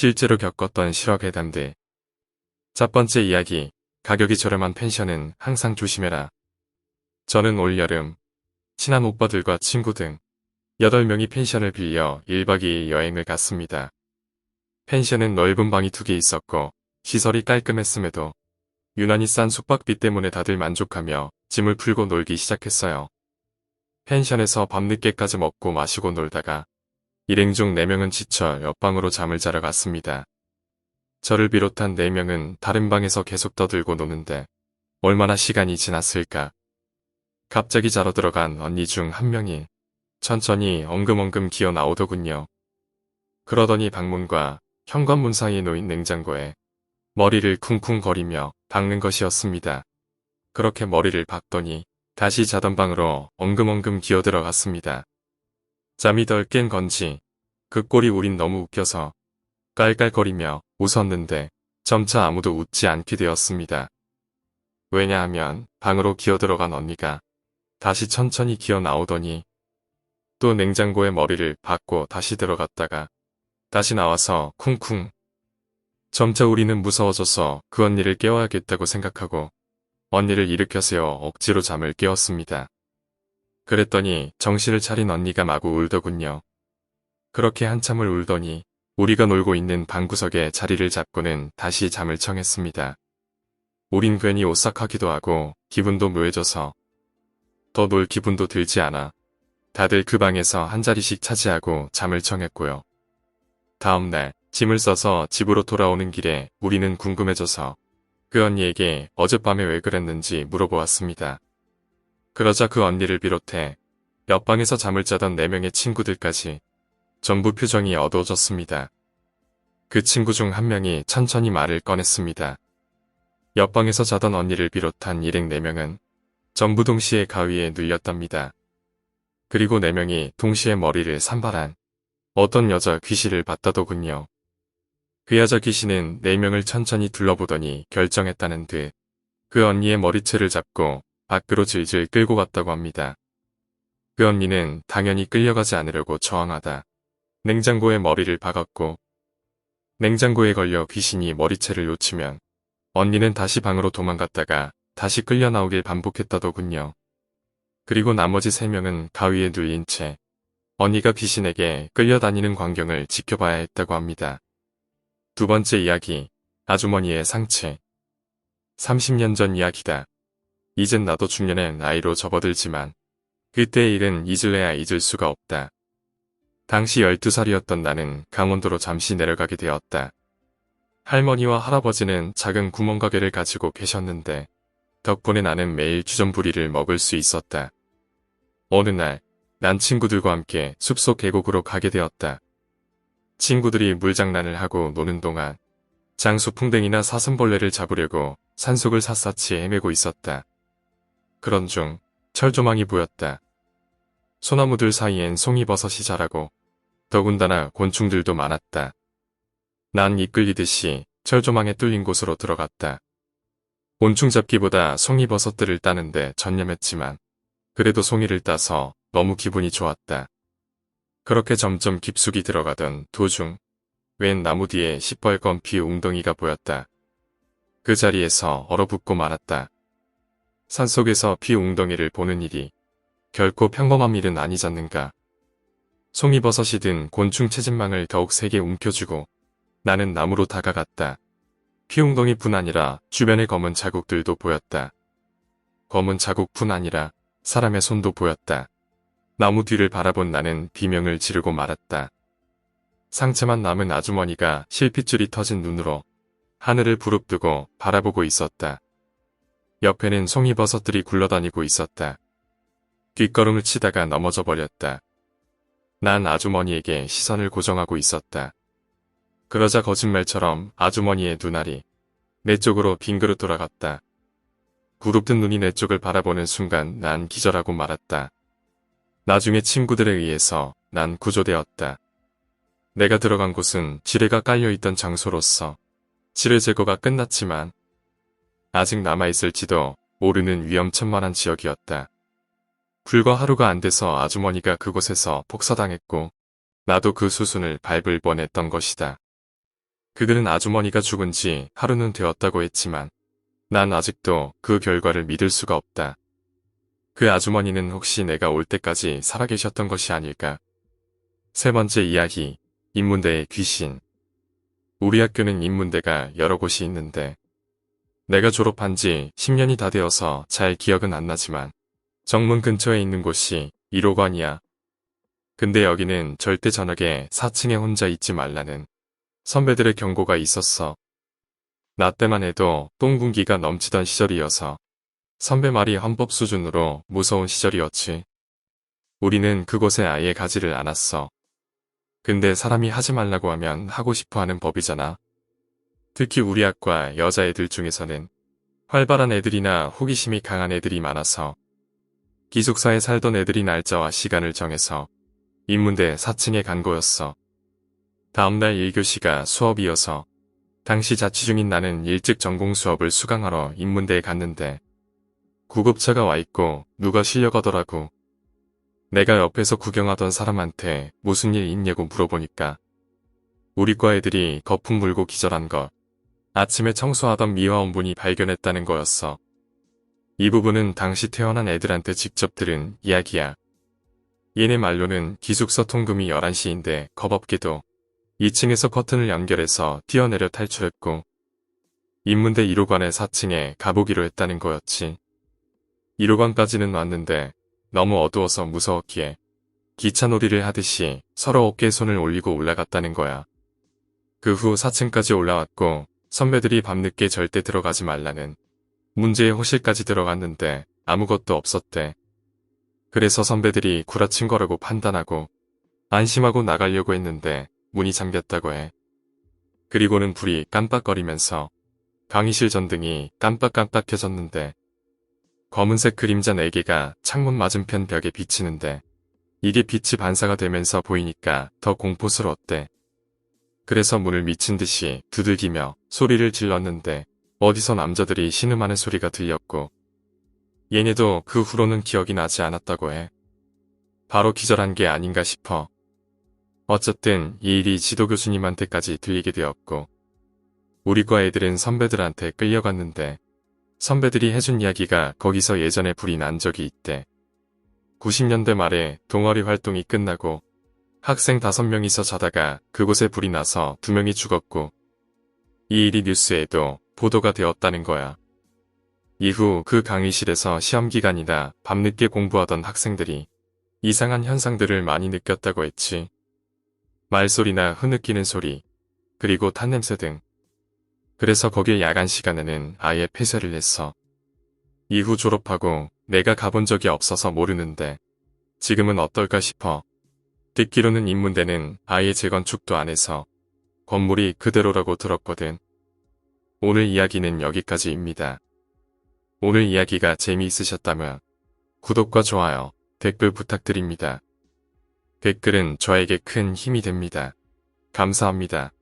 실제로 겪었던 실화괴담들. 첫 번째 이야기, 가격이 저렴한 펜션은 항상 조심해라. 저는 올 여름, 친한 오빠들과 친구 등 8명이 펜션을 빌려 1박 2일 여행을 갔습니다. 펜션은 넓은 방이 두 개 있었고 시설이 깔끔했음에도 유난히 싼 숙박비 때문에 다들 만족하며 짐을 풀고 놀기 시작했어요. 펜션에서 밤늦게까지 먹고 마시고 놀다가 일행 중 4명은 지쳐 옆방으로 잠을 자러 갔습니다. 저를 비롯한 4명은 다른 방에서 계속 떠들고 노는데 얼마나 시간이 지났을까. 갑자기 자러 들어간 언니 중 한 명이 천천히 엉금엉금 기어 나오더군요. 그러더니 방문과 현관문 사이에 놓인 냉장고에 머리를 쿵쿵거리며 박는 것이었습니다. 그렇게 머리를 박더니 다시 자던 방으로 엉금엉금 기어 들어갔습니다. 잠이 덜 깬 건지 그 꼴이 우린 너무 웃겨서 깔깔거리며 웃었는데 점차 아무도 웃지 않게 되었습니다. 왜냐하면 방으로 기어 들어간 언니가 다시 천천히 기어 나오더니 또 냉장고에 머리를 박고 다시 들어갔다가 다시 나와서 쿵쿵. 점차 우리는 무서워져서 그 언니를 깨워야겠다고 생각하고 언니를 일으켜 세워 억지로 잠을 깨웠습니다. 그랬더니 정신을 차린 언니가 마구 울더군요. 그렇게 한참을 울더니 우리가 놀고 있는 방구석에 자리를 잡고는 다시 잠을 청했습니다. 우린 괜히 오싹하기도 하고 기분도 묘해져서 더 놀 기분도 들지 않아 다들 그 방에서 한 자리씩 차지하고 잠을 청했고요. 다음날 짐을 써서 집으로 돌아오는 길에 우리는 궁금해져서 그 언니에게 어젯밤에 왜 그랬는지 물어보았습니다. 그러자 그 언니를 비롯해 옆방에서 잠을 자던 4명의 친구들까지 전부 표정이 어두워졌습니다. 그 친구 중 한 명이 천천히 말을 꺼냈습니다. 옆방에서 자던 언니를 비롯한 일행 4명은 전부 동시에 가위에 눌렸답니다. 그리고 4명이 동시에 머리를 산발한 어떤 여자 귀신을 봤다더군요. 그 여자 귀신은 4명을 천천히 둘러보더니 결정했다는 듯 그 언니의 머리채를 잡고 밖으로 질질 끌고 갔다고 합니다. 그 언니는 당연히 끌려가지 않으려고 저항하다 냉장고에 머리를 박았고 냉장고에 걸려 귀신이 머리채를 놓치면 언니는 다시 방으로 도망갔다가 다시 끌려 나오길 반복했다더군요. 그리고 나머지 3명은 가위에 눌린 채 언니가 귀신에게 끌려다니는 광경을 지켜봐야 했다고 합니다. 두 번째 이야기, 아주머니의 상체. 30년 전 이야기다. 이젠 나도 중년의 나이로 접어들지만 그때의 일은 잊을래야 잊을 수가 없다. 당시 12살이었던 나는 강원도로 잠시 내려가게 되었다. 할머니와 할아버지는 작은 구멍가게를 가지고 계셨는데 덕분에 나는 매일 주전부리를 먹을 수 있었다. 어느 날, 난 친구들과 함께 숲속 계곡으로 가게 되었다. 친구들이 물장난을 하고 노는 동안 장수풍뎅이나 사슴벌레를 잡으려고 산속을 샅샅이 헤매고 있었다. 그런 중 철조망이 보였다. 소나무들 사이엔 송이버섯이 자라고 더군다나 곤충들도 많았다. 난 이끌리듯이 철조망에 뚫린 곳으로 들어갔다. 곤충 잡기보다 송이버섯들을 따는데 전념했지만 그래도 송이를 따서 너무 기분이 좋았다. 그렇게 점점 깊숙이 들어가던 도중 웬 나무 뒤에 시뻘건 비 웅덩이가 보였다. 그 자리에서 얼어붙고 말았다. 산속에서 비 웅덩이를 보는 일이 결코 평범한 일은 아니잖는가. 송이버섯이 든 곤충 채집망을 더욱 세게 움켜쥐고 나는 나무로 다가갔다. 피웅덩이뿐 아니라 주변의 검은 자국들도 보였다. 검은 자국뿐 아니라 사람의 손도 보였다. 나무 뒤를 바라본 나는 비명을 지르고 말았다. 상체만 남은 아주머니가 실핏줄이 터진 눈으로 하늘을 부릅뜨고 바라보고 있었다. 옆에는 송이버섯들이 굴러다니고 있었다. 뒷걸음을 치다가 넘어져 버렸다. 난 아주머니에게 시선을 고정하고 있었다. 그러자 거짓말처럼 아주머니의 눈알이 내 쪽으로 빙그릇 돌아갔다. 부릅뜬 눈이 내 쪽을 바라보는 순간 난 기절하고 말았다. 나중에 친구들에 의해서 난 구조되었다. 내가 들어간 곳은 지뢰가 깔려있던 장소로서 지뢰 제거가 끝났지만 아직 남아있을지도 모르는 위험천만한 지역이었다. 불과 하루가 안 돼서 아주머니가 그곳에서 폭사당했고 나도 그 수순을 밟을 뻔했던 것이다. 그들은 아주머니가 죽은 지 하루는 되었다고 했지만 난 아직도 그 결과를 믿을 수가 없다. 그 아주머니는 혹시 내가 올 때까지 살아계셨던 것이 아닐까? 세 번째 이야기, 인문대의 귀신. 우리 학교는 인문대가 여러 곳이 있는데 내가 졸업한 지 10년이 다 되어서 잘 기억은 안 나지만 정문 근처에 있는 곳이 1호관이야. 근데 여기는 절대 저녁에 4층에 혼자 있지 말라는 선배들의 경고가 있었어. 나 때만 해도 똥군기가 넘치던 시절이어서 선배 말이 헌법 수준으로 무서운 시절이었지. 우리는 그곳에 아예 가지를 않았어. 근데 사람이 하지 말라고 하면 하고 싶어 하는 법이잖아. 특히 우리 학과 여자애들 중에서는 활발한 애들이나 호기심이 강한 애들이 많아서 기숙사에 살던 애들이 날짜와 시간을 정해서 인문대 4층에 간 거였어. 다음날 1교시가 수업이어서 당시 자취 중인 나는 일찍 전공 수업을 수강하러 인문대에 갔는데 구급차가 와 있고 누가 실려가더라고. 내가 옆에서 구경하던 사람한테 무슨 일 있냐고 물어보니까 우리 과 애들이 거품 물고 기절한 것. 아침에 청소하던 미화원 분이 발견했다는 거였어. 이 부분은 당시 태어난 애들한테 직접 들은 이야기야. 얘네 말로는 기숙사 통금이 11시인데 겁없게도 2층에서 커튼을 연결해서 뛰어내려 탈출했고 인문대 1호관의 4층에 가보기로 했다는 거였지. 1호관까지는 왔는데 너무 어두워서 무서웠기에 기차놀이를 하듯이 서로 어깨에 손을 올리고 올라갔다는 거야. 그 후 4층까지 올라왔고 선배들이 밤늦게 절대 들어가지 말라는 문제의 호실까지 들어갔는데 아무것도 없었대. 그래서 선배들이 구라친 거라고 판단하고 안심하고 나가려고 했는데 문이 잠겼다고 해. 그리고는 불이 깜빡거리면서 강의실 전등이 깜빡깜빡 켜졌는데 검은색 그림자 4개가 창문 맞은편 벽에 비치는데 이게 빛이 반사가 되면서 보이니까 더 공포스러웠대. 그래서 문을 미친 듯이 두들기며 소리를 질렀는데 어디서 남자들이 신음하는 소리가 들렸고 얘네도 그 후로는 기억이 나지 않았다고 해. 바로 기절한 게 아닌가 싶어. 어쨌든 이 일이 지도 교수님한테까지 들리게 되었고 우리 과 애들은 선배들한테 끌려갔는데 선배들이 해준 이야기가 거기서 예전에 불이 난 적이 있대. 90년대 말에 동아리 활동이 끝나고 학생 5명이서 자다가 그곳에 불이 나서 2명이 죽었고 이 일이 뉴스에도 보도가 되었다는 거야. 이후 그 강의실에서 시험 기간이다 밤늦게 공부하던 학생들이 이상한 현상들을 많이 느꼈다고 했지. 말소리나 흐느끼는 소리, 그리고 탄냄새 등. 그래서 거길 야간 시간에는 아예 폐쇄를 했어. 이후 졸업하고 내가 가본 적이 없어서 모르는데 지금은 어떨까 싶어. 듣기로는 인문대는 아예 재건축도 안 해서 건물이 그대로라고 들었거든. 오늘 이야기는 여기까지입니다. 오늘 이야기가 재미있으셨다면 구독과 좋아요, 댓글 부탁드립니다. 댓글은 저에게 큰 힘이 됩니다. 감사합니다.